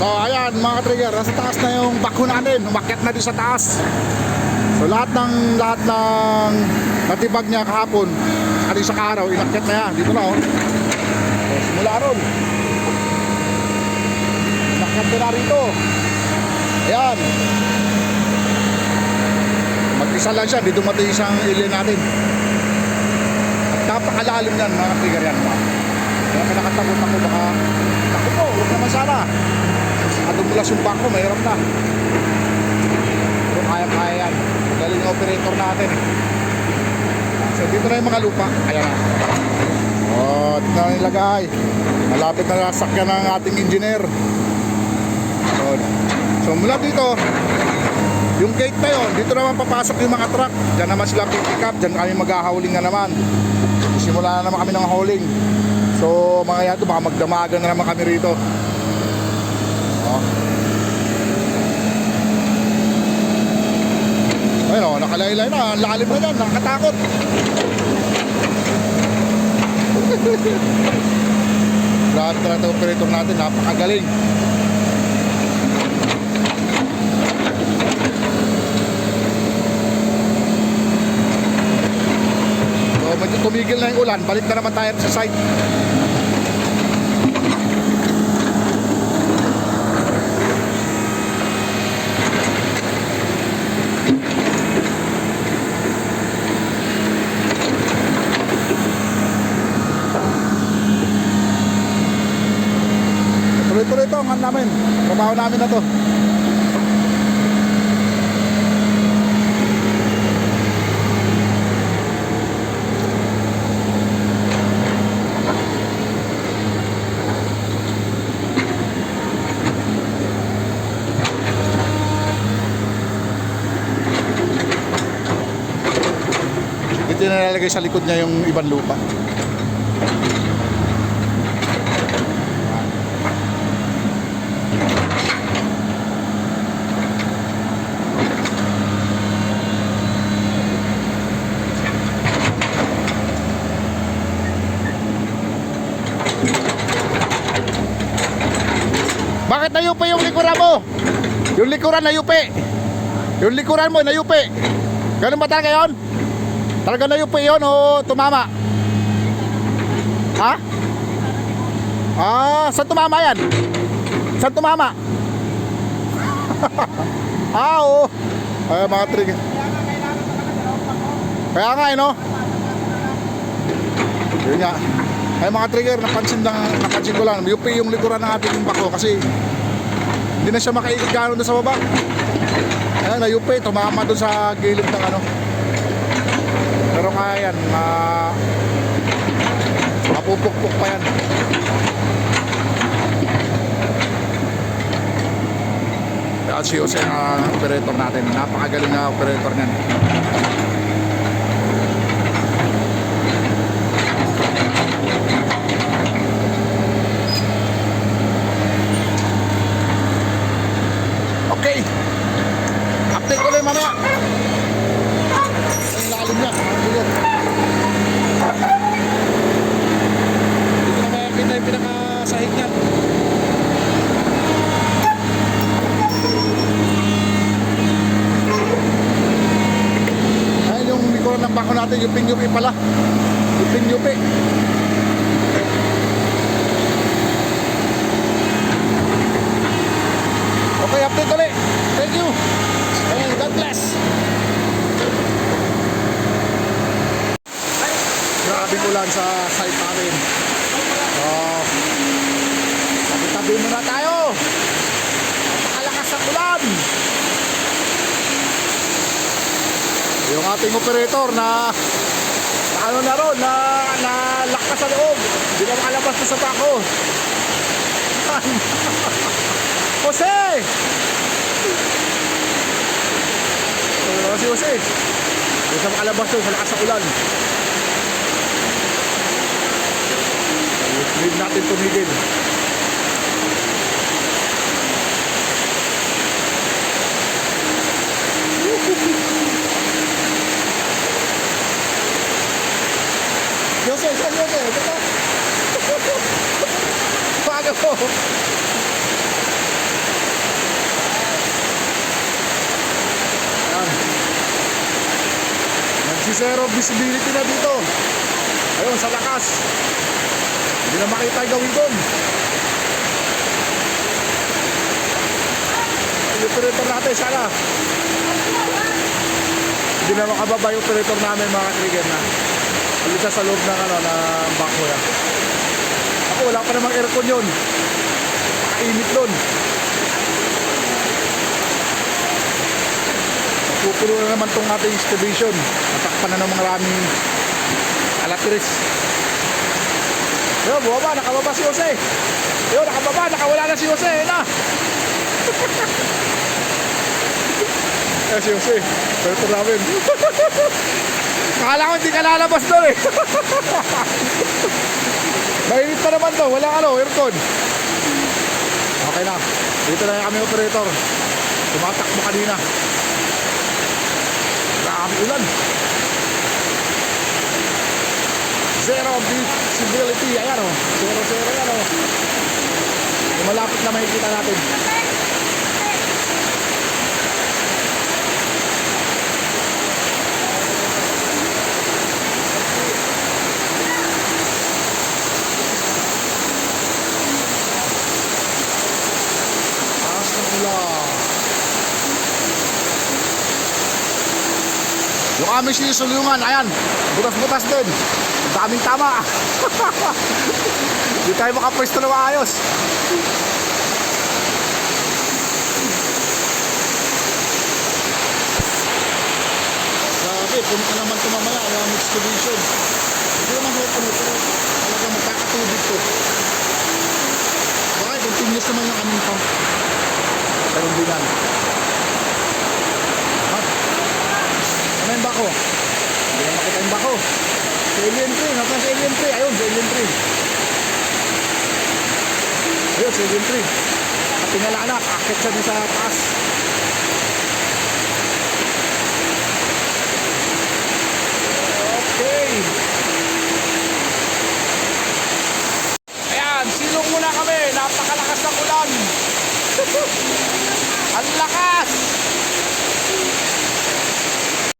So ayan mga trigger, nasa taas na yung bako natin, umakyat na din sa taas. So lahat ng lahat ng natibag niya kahapon, ali sa araw, inakyat na yan. Dito na oh. So, simula ron. Inakyat na rito. Ayan. Mag-isa lang siya, di dumating isang alien natin. Napakalalim yan mga trigger yan. Mga. Kaya kinakatakot ako baka Ako po, huwag naman sana. Adumulas yung bangko, mahirap na. Pero kaya-kaya yan. Galing operator natin. So dito na yung mga lupa. Ayan na. Oh, ito na nilagay. Malapit na nasakyan ng ating engineer. So, so mula dito, yung gate na yun, dito naman papasok yung mga truck. Diyan naman sila pick up, diyan kami maghahauling na naman. Simula na naman kami ng hauling. So mga yato, baka magdamagan na naman kami rito. Oh. Ayun o, nakalaylay na, lalim na yan, nakakatakot. Lahat talaga ng operator natin, napakagaling. So medyo tumigil na yung ulan, balik na naman tayo sa site. Ano namin. Trabaho namin na to. Ito yung nalalagay sa likod niya yung ibang lupa. Bakit nayupi yung likuran mo? Yung likuran nayupi. Yung likuran mo nayupi. Ganun ba talaga yun? Talaga nayupi yun o tumama? Ha? Ah, saan tumama yan? Saan tumama? ah, oo. Ay, mga trigger. Kaya nga, eh, no? Yun nga. Ay, mga trigger, napansin lang, napansin ko lang. UP yung likuran ng ating bako kasi hindi na siya makaikot gano'n doon sa baba. Ayan, na UP, tumama doon sa gilid ng ano. Pero kaya yan, ma... mapupukpuk pa yan. At si Jose ang operator natin. Napakagaling na operator niyan. Okay. Update ko lang mamaya. Ang lalim niya. Dito na makakita yung pinakasahig niya. Ayun yung likuran ng bako natin, yung pinyupi pala. Yung pinyupi. Ulan sa site namin. Oh. Tabi muna tayo. Napakalakas ang ulan. Yung ating operator na na ano na ron, na, na lakas sa loob. Hindi na makalabas na sa bako. Jose! Oh, si Jose. Hindi siya makalabas doon sa lakas ng ulan. Hindi natin tumigil. Yose, saan Yose? Teka. Paano po? Nagsisero visibility na dito. Ayun, sa lakas. Hindi na makita gawin doon. Yung operator natin, sana. Hindi na makababa yung operator namin mga trigger na. Siya sa loob ng, ano, ng bako yan. Ako, wala pa namang aircon yun. Init doon. Pupulo na naman tong ating excavation. Natakpan na ng mga maraming alatris. Yo, bumaba, nakababa si Jose. Yo, nakababa, nakawala na si Jose. Ayun na. eh, si Jose. Pero ito namin. Akala ko hindi ka lalabas doon eh. Mainit pa naman to. Walang ano, aircon. Okay na. Dito na kami operator. Tumatakbo kanina. Grabe ulan. Zero visibility. Ayan o. Zero, zero yan o. Malapit na makikita natin. Taas ng ulan. Yung aming sinusulungan, ayan, butas-butas din. Ang daming tama. Hindi tayo makapwesto na maayos. Grabe, puno ka naman ito mamaya. Mo, excavation. Hindi naman ho puno, pero talagang magkakatubig to. Bakit? Continuous naman yung aming pump. Yan. Ha? Ano yung bako? Hindi na makita yung bako. Sa alien tree. Nasaan sa alien tree? Ayun, sa alien tree. Ayun, sa alien tree. Na, akit siya sa taas.